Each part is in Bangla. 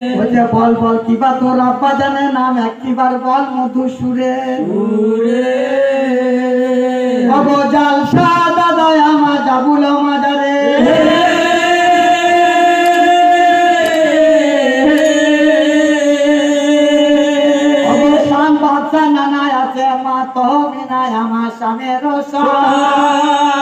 বলছে বল বল কিবা তোর আব্বা জানে নাম একটিবার বল মধু সুরে দাদা আমা জাবুল নানায় আছে মা তহমিনায় আমার স্বামীর অগর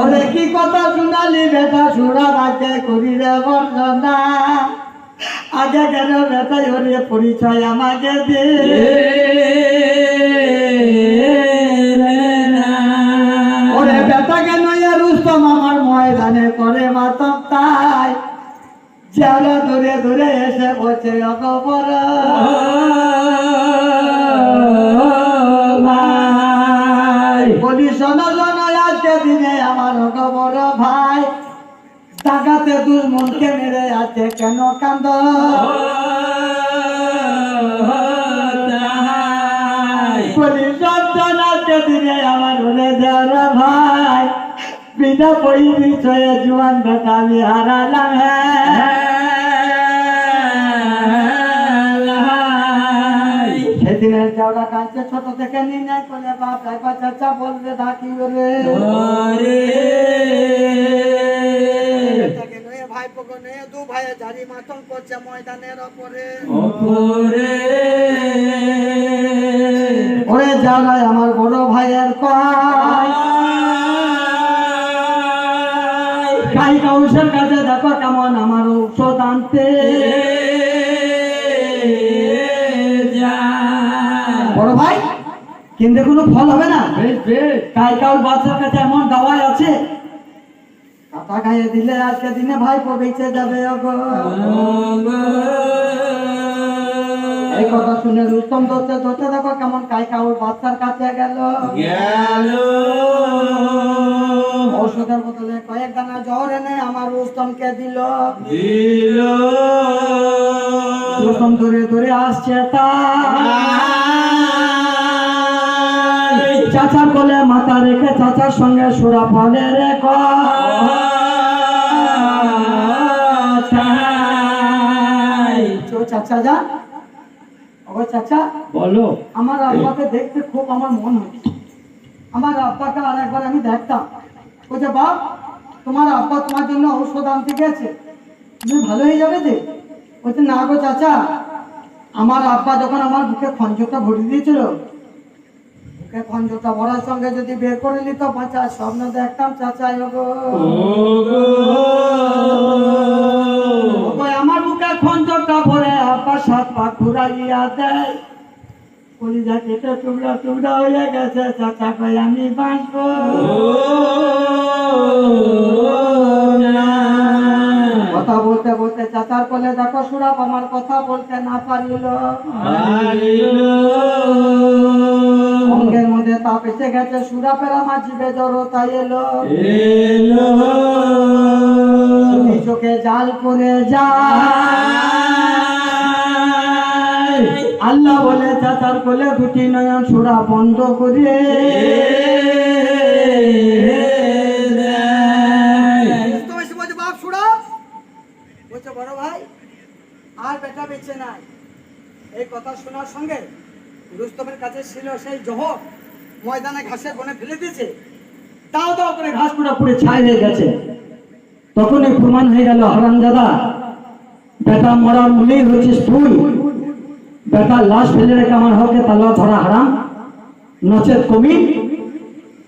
ওরে কি কথা শুনালি বেটা? সুরা বাজে করি রে বর্ণনা আগে কেন বেটা? ওরে পরিচয় আমাকে দে। ওরে বেটা কেন রুস্তম আমার ময়দানে করে মাতম তাই? চালা ধরে ধরে এসে বসে অকবর আমার বড় ভাই দুর্মনকে মেরে আছে কেন কান্দ? ভাই, বিনা পয়সা জুয়ান বেটা আমি হারালাম হ্যাঁ। কাছে ছোট থেকে নির্ণয় করে বাপ? চাচা বলবে ভাই দু ভাইয়ে করছে ময়দানের ওপরে। ওরে যারা আমার বড় ভাইয়ের কয় কাউসের কিন্তু কোনো ফল হবে না। কাই কাউর বাচ্চার কাছে এমন দাওয়াই আছে। কাটা খাইয়ে দিলে আজকে দিনে ভাই বেঁচে যাবে এই কথা শুনে রুস্তম ধরতে ধরতে দেখো কেমন কাই কাউর বাচ্চার কাছে গেল। ঔষধের বদলে কয়েক দানা জ্বর এনে আমার রুস্তমকে দিল। রুস্তম ধরে ধরে আসছে তা চাচার কোলে মাথা রেখে চাচার সঙ্গে সুরা ফলে রে চাচা ও চাচা বলো। আমার আব্বাকে দেখতে খুব আমার মন হচ্ছে। আমার আব্বাকে আর একবার আমি দেখতাম। বলছে বাপ তোমার আব্বা তোমার জন্য ঔষধ আনতে গেছে। তুমি ভালো হয়ে যাবে যে? বলছে না গো চাচা আমার আব্বা যখন আমার বুকে খঞ্জটা ভরে দিয়েছিল বুকে খঞ্জটা ভরার সঙ্গে যদি বের করে নিত বাঁচা, স্বপ্ন দেখতাম চাচা আমার বুকে খঞ্জটা ভরে আব্বা সাত পা ঘুরাইয়া দেয়। কলিজা কেটে টুকরা টুকরা হয়ে গেছে, চাচা কই আমি বাঁচবো। কথা বলতে বলতে চাচার কোলে দেখো সুরাপ আমার কথা বলতে না পারিল। অঙ্গের মধ্যে তাপ এসে গেছে সুরাপের আমার জিভে জড়তা এলো। চোখে জাল করে যায়। আল্লাহ বলে চাচার কোলে দুটি নয়ন সুরা বন্ধ করে। "বড় ভাই, আর বেটা বেঁচে নাই। এই কথা শোনার সঙ্গে রুস্তমের কাছে ছিল সেই জহর ময়দানে ঘাসের বনে ফেলে দিয়েছে। তাও দাও করে ঘাস পুরো পুরো ছাই হয়ে গেছে। তখনই প্রমাণ হয়ে গেল হারামজাদা বেটা মরার মূলেই হচ্ছিস তুই। বেটা লাশ ফেলে রেখে আমার হকে তালা ধরা হারাম নচেত কমি।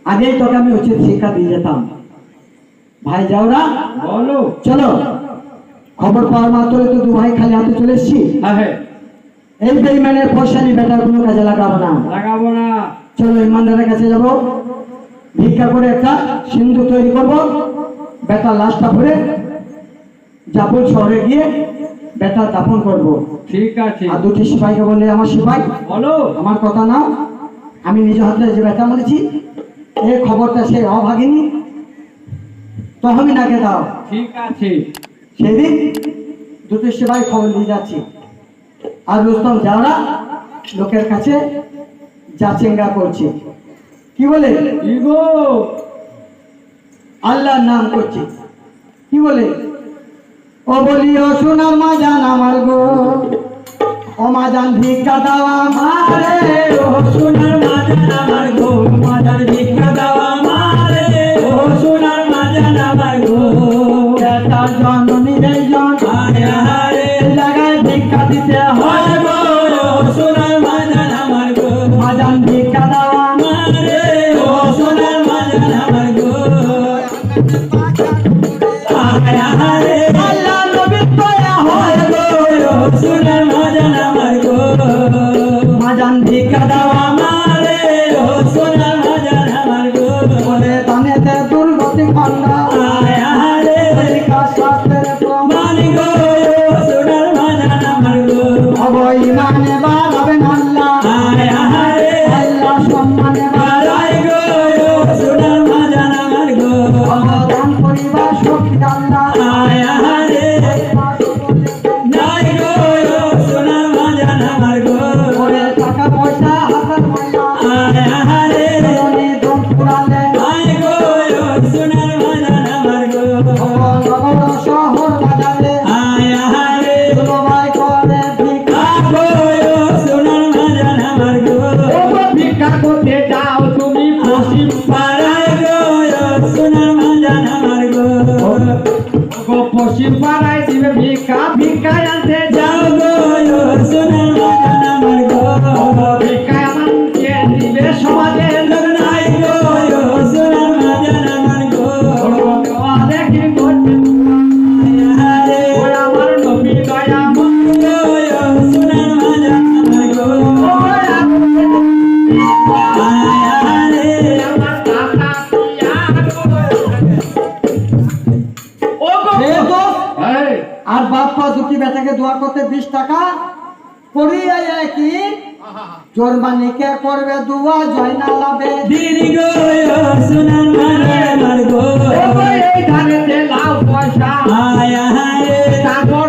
আগেই তোকে আমি উচিত শিক্ষা দিয়ে যেতাম। ভাই যাওরা বলো। চলো। খবর পাওয়ার মাত্র তো দু ভাই খালি হাতে চলে এসছি। এই বেইমানের ফসানি বেটার কোনো কাজে লাগাবো না। লাগাবো না। চলো ইমানদারের কাছে যাব। ভিক্ষা করে একটা সিন্ধু তৈরি করব। বেটার লাশটা ভরে জাপুর শহরে গিয়ে বেতা দাপন করব। ঠিক আছে। আর দুটি সিপাহীকে বললে আমার সিপাহী বলো। আমার কথা নাও আমি নিজ হাতে যে বেটা মেরেছি এই খবরটা সে অভাগিনী। না কে দাও। ঠিক আছে। সেদিন দুটো সেবায় খবর নিয়ে যাচ্ছি। আর রুস্তম যাওয়া লোকের কাছে যাচেঙ্গা করছে। কি বলে? আল্লাহর নাম করছে। কি বলে? ও বলি মা জান আমার গো। ও ভিক্ষা দাও আমারে। ও সোনার মা আমার I'm Garante দোয়া করতে বিশ টাকা পড়িয়া কি? করবে দুয়া জয় লাভে। গো সোনা মারে মার গো। এই পয়সা। আয় আয় তারপর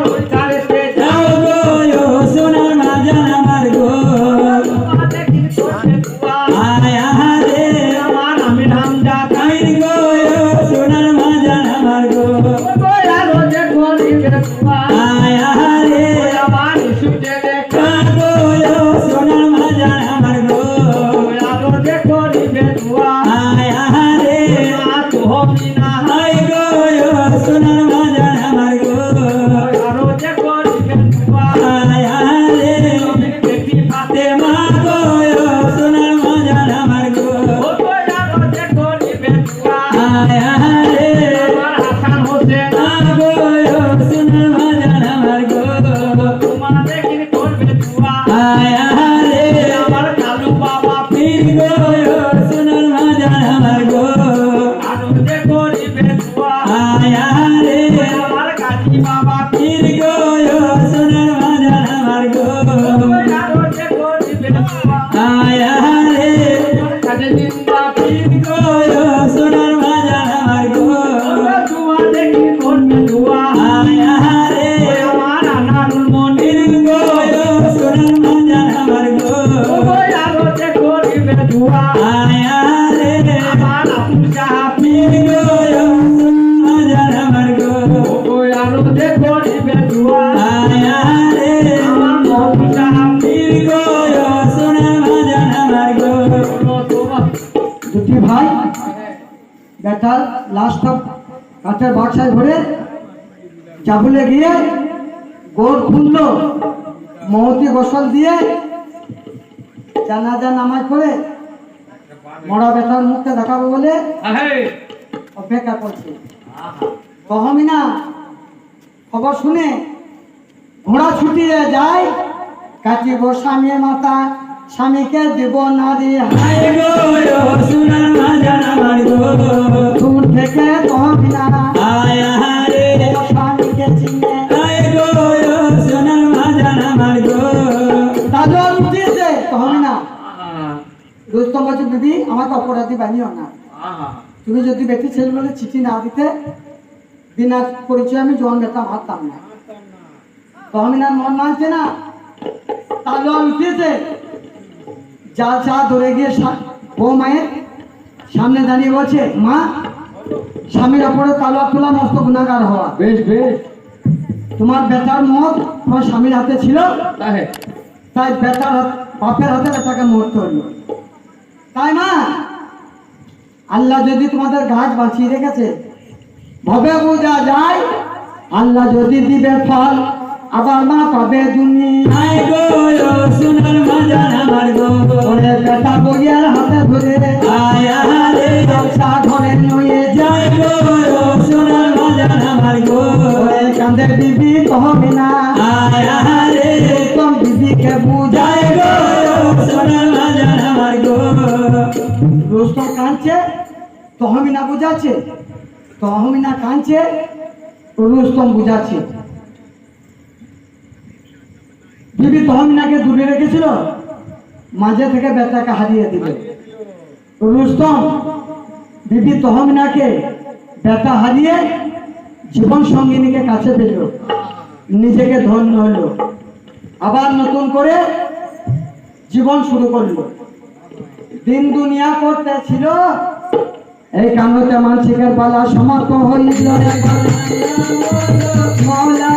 বাসায় ভরে চাপুলে গিয়ে গোর খুলল। মহতি গোসল দিয়ে জানাজা নামাজ পড়ে মরা বেটার মুখে দেখাবো বলে অপেক্ষা করছে। কহমিনা খবর শুনে ঘোড়া ছুটিয়ে যায় কাটি গোস্বামী মাতা। স্বামীকে দিব না রে। আয় গো ও সোনার মাজান আমার গো। দূর থেকে তহমিনা আয় আহারে স্বামীকে চিনে। আয় গো সোনার মাজান আমার গো। দাদু উঠিয়েছে তহমিনা রুস্তম বলছে বিবি আমাকে অপরাধী বানিও না। তুমি যদি ছেলে বলে চিঠি না দিতে বিনা পরিচয় আমি জোয়ান বেতা মারতাম না। তহমিনার মন মানছে না। তাহলে উঠিয়েছে যা চা ধরে গিয়ে ও মায়ের সামনে দাঁড়িয়ে বলছে মা স্বামীর ওপরে তালোয়া তোলা মস্ত গুণাগার হওয়া। বেশ বেশ। তোমার বেটার মত তোমার স্বামীর হাতে ছিল? তাই বেটার বাপের হাতে বেটাকে মরতে হলো। তাই মা আল্লাহ যদি তোমাদের গাছ বাঁচিয়ে রেখেছে ভবে বোঝা যায়। আল্লাহ যদি দিবে ফল আবার মা পাবে দুনিয়া আয় গো। তহমিনা বুঝাচ্ছে তহমিনা রুস্তম বুঝাচ্ছে তহমিনাকে দূরে রেখেছিল মাঝে থেকে বেটাকে হারিয়ে দিবে রুস্তম বিবি তহমিনাকে বেটা হারিয়ে জীবন সঙ্গিনীকে কাছে পেল নিজেকে ধন্য হলো। আবার নতুন করে জীবন শুরু করল। দিন দুনিয়া করতে ছিল, এই কাণ্ডতে মানসিকের পালা সমাপ্ত হইল মৌলা